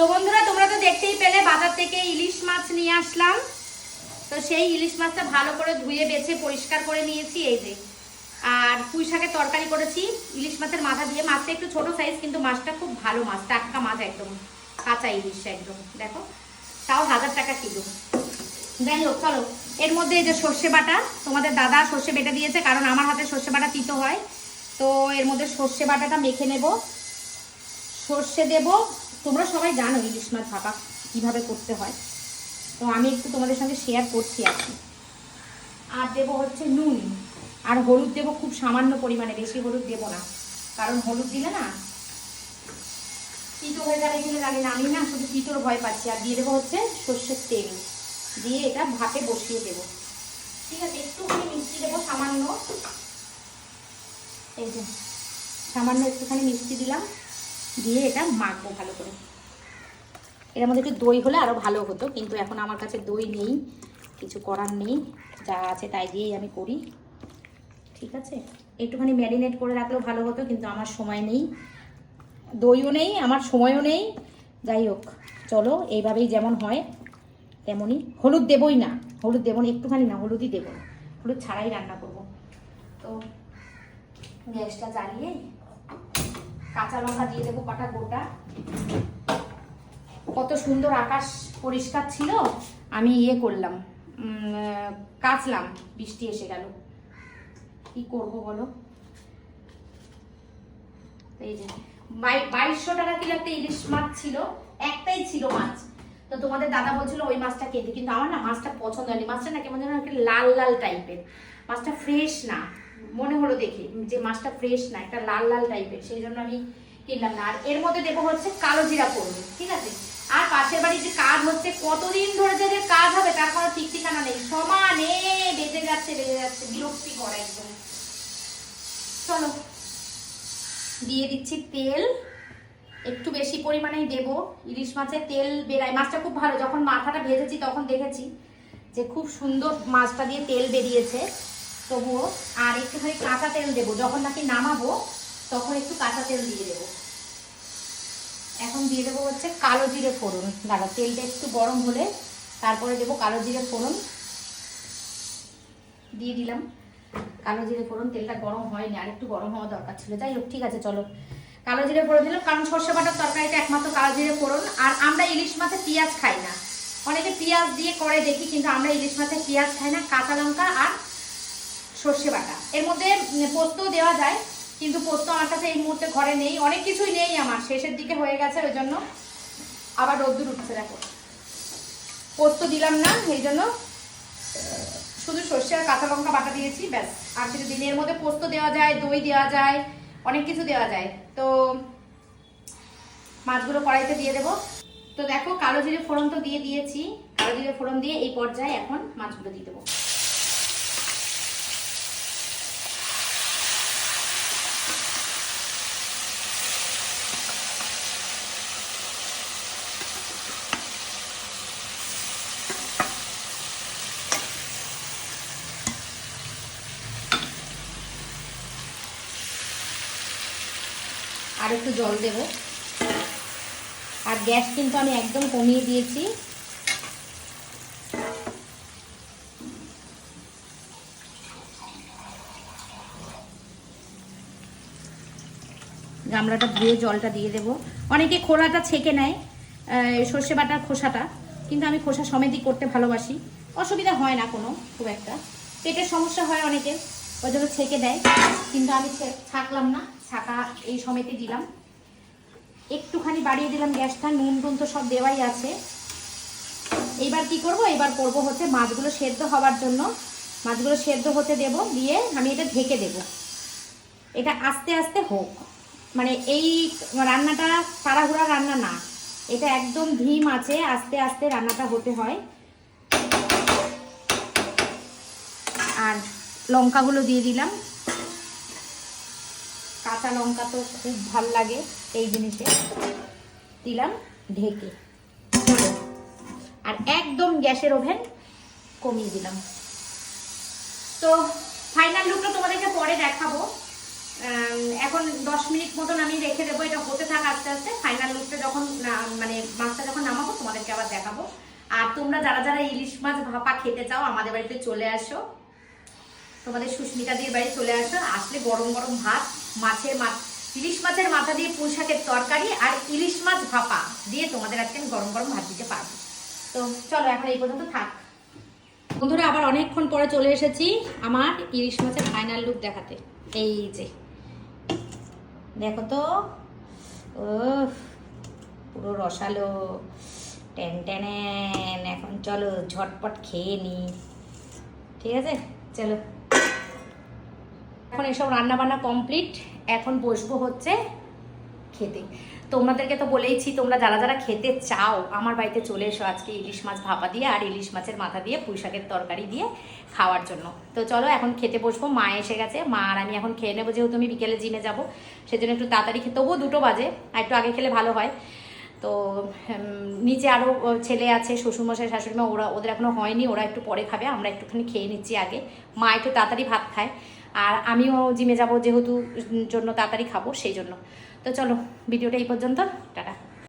তো বন্ধুরা, তোমরা তো দেখতেই পেলে, বাজার থেকে ইলিশ মাছ নিয়ে আসলাম। তো সেই ইলিশ মাছটা ভালো করে ধুয়ে, বেছে, পরিষ্কার করে নিয়েছি, এই যে। আর পুঁই শাকের তরকারি করেছি। ইলিশ মাছের মাথা দিয়ে, মাছটা একটু ছোট সাইজ কিন্তু মাছটা খুব ভালো মাছ, টাটকা মাছ একদম, কাঁচা ইলিশ একদম, দেখো। তাও হাজার টাকা কিলো। যাই হোক, চলো। এর মধ্যে এই যে সর্ষে বাটা, তোমাদের দাদা সর্ষে বেটে দিয়েছে, কারণ আমার হাতে সর্ষে বাটা তিতো হয়। তো এর মধ্যে সর্ষে বাটাটা মেখে নেব। সর্ষে দেব তোমরা সবাই জানো ইলিশ মাছ ভাপা কীভাবে করতে হয়। তো আমি একটু তোমাদের সঙ্গে শেয়ার করছি আর কি আর দেবো হচ্ছে নুন। আর হলুদ দেবো খুব সামান্য পরিমাণে, বেশি হলুদ দেবো না। কারণ হলুদ দিলে না, তিতো হয়ে গেলে কিনা লাগে না। আমি না শুধু তিতোর ভয় পাচ্ছি। আর দিয়ে দেবো হচ্ছে সর্ষের তেল। দিয়ে এটা ভাপে বসিয়ে দেবো। ঠিক আছে, একটুখানি মিষ্টি দেবো সামান্য। এই যে, সামান্য একটুখানি মিষ্টি দিলাম। দিয়ে এটা মাখবো ভালো করে। এর মধ্যে একটু দই হলে আরও ভালো হতো, কিন্তু এখন আমার কাছে দই নেই, কিছু করার নেই, যা আছে তাই দিয়েই আমি করি। ঠিক আছে? একটুখানি ম্যারিনেট করে রাখলেও ভালো হতো, কিন্তু আমার সময় নেই। দইও নেই, আমার সময়ও নেই। যাই হোক, চলো, এইভাবেই যেমন হয়, তেমনই। হলুদ দেবই না, হলুদ দেবো না, একটুখানি না, হলুদই দেবো না। হলুদ ছাড়াই রান্না করব। তো গ্যাসটা জ্বালিয়ে কাঁচা লঙ্কা দিয়ে দেবো কটা গোটা। কত সুন্দর আকাশ পরিষ্কার ছিল, আমি ইয়ে করলাম কাচলাম, বৃষ্টি এসে গেল। কি করব বলো? এই যে বাইশশো টাকা কিলো একটা ইলিশ মাছ ছিল, একটাই ছিল মাছ। তো তোমাদের দাদা বলছিল ওই মাছটা খেতে, কিন্তু আমার না মাছটা পছন্দ হয়নি। মাছটা না কেমন যেন একটা লাল লাল টাইপের মাছটা ফ্রেশ না। মনে হলো দেখে যে মাছটা ফ্রেশ না, একটা লাল লাল টাইপের সেই জন্য আমি কিনলাম না। আর এর মধ্যে দেবো হচ্ছে কালো জিরা পড়বে, ঠিক আছে? আর পাশের বাড়ির যে কাজ হচ্ছে, কতদিন ধরে যে কাজ হবে তার কোনো ঠিক ঠিকানা নেই। সমানে বেজে যাচ্ছে বেজে যাচ্ছে বিরক্তি করে একদম। চলো, দিয়ে দিচ্ছি তেল। একটু বেশি পরিমাণেই দেব। ইলিশ মাছের তেল বেরায়। মাছটা খুব ভালো, যখন মাথাটা ভেজেছি তখন দেখেছি যে খুব সুন্দর মাছটা দিয়ে তেল বেরিয়েছে। তবুও আর একটুখানি কাঁচা তেল দেবো। যখন নাকি নামাবো, তখন একটু কাঁচা তেল দিয়ে দেবো। এখন দিয়ে দেবো হচ্ছে কালো জিরে ফোড়ন। দাঁড়া তেলটা একটু গরম হলে তারপরে দেবো কালো জিরে ফোড়ন। দিয়ে দিলাম কালো জিরে ফোড়ন। তেলটা গরম হয়নি, আর একটু গরম হওয়া দরকার ছিল। যাই হোক, ঠিক আছে, চলো। কালো জিরে ফোড়ন দিলাম, কারণ সর্ষে বাটার তরকারিটা একমাত্র কালো জিরে ফোড়ন। আর আমরা ইলিশ মাছে পেঁয়াজ খাই না। অনেকে পেঁয়াজ দিয়ে করে দেখি, কিন্তু আমরা ইলিশ মাছে পেঁয়াজ খাই না, কাঁচা লঙ্কা আর সর্ষে বাটা। এর মধ্যে উম, পোস্তও দেওয়া যায় কিন্তু পোস্ত আমার কাছে এই মুহূর্তে ঘরে নেই। অনেক কিছুই নেই আমার শেষের দিকে হয়ে গেছে ওই জন্য। আবার রোদ্দুর উঠছে দেখো। পোস্ত দিলাম না এই জন্য শুধু সর্ষে আর কাঁচা লঙ্কা বাটা দিয়েছি ব্যাস আর কিছু দিনের মধ্যে পোস্ত দেওয়া যায় দই দেওয়া যায় অনেক কিছু দেওয়া যায়। তো মাছগুলো কড়াইতে দিয়ে দেবো। তো দেখো কালো জিরে ফোড়ন তো দিয়ে দিয়েছি। কালো জিরে ফোড়ন দিয়ে এই পর্যায়ে এখন মাছগুলো দিয়ে দেবো। আর একটু জল দেব। আর গ্যাস কিন্তু আমি একদম কমিয়ে দিয়েছি। গামলাটা ধুয়ে জলটা দিয়ে দেব। অনেকে খোলাটা ছেঁকে নেয় সর্ষে বাটার খোসাটা, কিন্তু আমি খোসা সমেতই করতে ভালোবাসি। অসুবিধা হয় না কোনো, খুব একটা। পেটের সমস্যা হয় অনেকের, ওই জন্য ছেঁকে দেয়। কিন্তু আমি ছাকলাম না। ছাকা এই সমেতে দিলাম। একটুখানি বাড়িয়ে দিলাম গ্যাসটা, নুন টুন তো সব দেওয়াই আছে। এইবার কি করব? এবার করব হচ্ছে মাছগুলো সেদ্ধ হওয়ার জন্য। মাছগুলো সেদ্ধ হতে দেব, দিয়ে আমি এটা ঢেকে দেব। এটা আস্তে আস্তে হোক। মানে এই রান্নাটা তাড়াহুড়া রান্না না। এটা একদম ধিম আছে, আস্তে আস্তে রান্নাটা হতে হয়। আর লঙ্কাগুলো দিয়ে দিলাম। কাঁচা লঙ্কা তো খুব ভালো লাগে এই জিনিসে। দিলাম ঢেকে। আর একদম গ্যাসের ওভেন কমিয়ে দিলাম। তো ফাইনাল লুকটা তোমাদেরকে পরে দেখাবো। এখন দশ মিনিট মতন আমি রেখে দেবো, এটা হতে থাক আস্তে আস্তে। ফাইনাল লুকটা যখন মানে মাছটা যখন নামাবো, তোমাদেরকে আবার দেখাবো। আর তোমরা যারা যারা ইলিশ মাছ ভাপা খেতে চাও, আমাদের বাড়িতে চলে আসো। তোমাদের সুস্মিতা দিয়ে বাড়ি চলে আসো। আসলে গরম গরম ভাত মাছের মাছ ইলিশ মাছের মাথা দিয়ে পুঁই শাকের তরকারি আর ইলিশ মাছ ভাপা দিয়ে তোমাদের আজকে আমি গরম গরম ভাত দিতে পারব। তো চলো এখন এই পর্যন্ত থাক। বন্ধুরা, আবার অনেকক্ষণ পরে চলে এসেছি আমার ইলিশ মাছের ফাইনাল লুক দেখাতে। এই যে, দেখো তো ও পুরো রসালো টেন টেনেন এখন চলো ঝটপট খেয়ে নি ঠিক আছে? চলো। এখন এসব রান্না বান্না কমপ্লিট এখন বসবো হচ্ছে খেতে। তোমাদেরকে তো বলেইছি, তোমরা যারা যারা খেতে চাও, আমার বাড়িতে চলে এসো আজকে ইলিশ মাছ ভাপা দিয়ে আর ইলিশ মাছের মাথা দিয়ে পুঁই শাকের তরকারি দিয়ে খাওয়ার জন্য। তো চলো এখন খেতে বসবো, মা এসে গেছে। মা আর আমি এখন খেয়ে নেব, যেহেতু আমি বিকেলে জিমে যাব, সেজন্য একটু তাড়াতাড়ি খেতে তবুও দুটো বাজে, আর একটু আগে খেলে ভালো হয়। তো নিচে আরও ছেলে আছে, শ্বশুরমশাই, শাশুড়িমা, ওরা ওদের এখনও হয়নি, ওরা একটু পরে খাবে, আমরা একটুখানি খেয়ে নিচ্ছি আগে। মা একটু তাড়াতাড়ি ভাত খায়। আর আমিও জিমে যাব যেহেতু জন্য তাড়াতাড়ি খাব, সেই জন্য। তো চলো, ভিডিওটা এই পর্যন্ত। টাটা।